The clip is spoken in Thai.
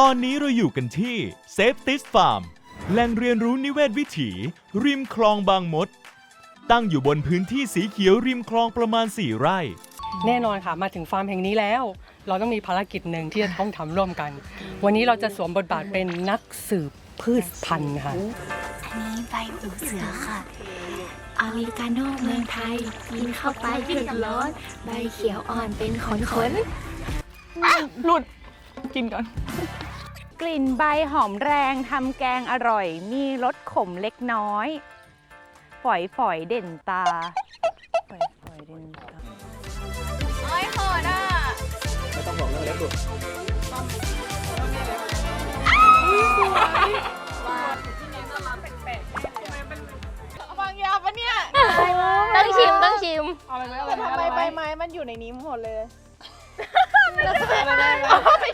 ตอนนี้เราอยู่กันที่เซฟติสฟาร์มแหล่งเรียนรู้นิเวศวิถี ริมคลองบางมด ตั้งอยู่บนพื้นที่สีเขียวริมคลองประมาณ 4 ไร่ แน่นอนค่ะมาถึงฟาร์มแห่งนี้แล้ว เราต้องมีภารกิจหนึ่งที่จะต้องทำร่วมกัน วันนี้เราจะสวมบทบาทเป็นนักสืบพืชพันธุ์ค่ะ อันนี้ใบหูเสือค่ะ อเมริกาโน่เมืองไทยกินเข้าไปเผ็ดร้อน ใบเขียวอ่อนเป็นขนขนหลุด กินก่อน กลิ่นใบหอมแรงทำแกงอร่อย มีรสขมเล็กน้อย ฝอยฝอยๆเด่นตา ฝอยฝอยๆเด่นตาบางยาปะเนี่ยต้องชิมต้องชิมเอาไปไว้เอาแต่ไปทำไมว้ใบไม้มันอยู่ในนี้หมดเลยมันเป็นใบหูเ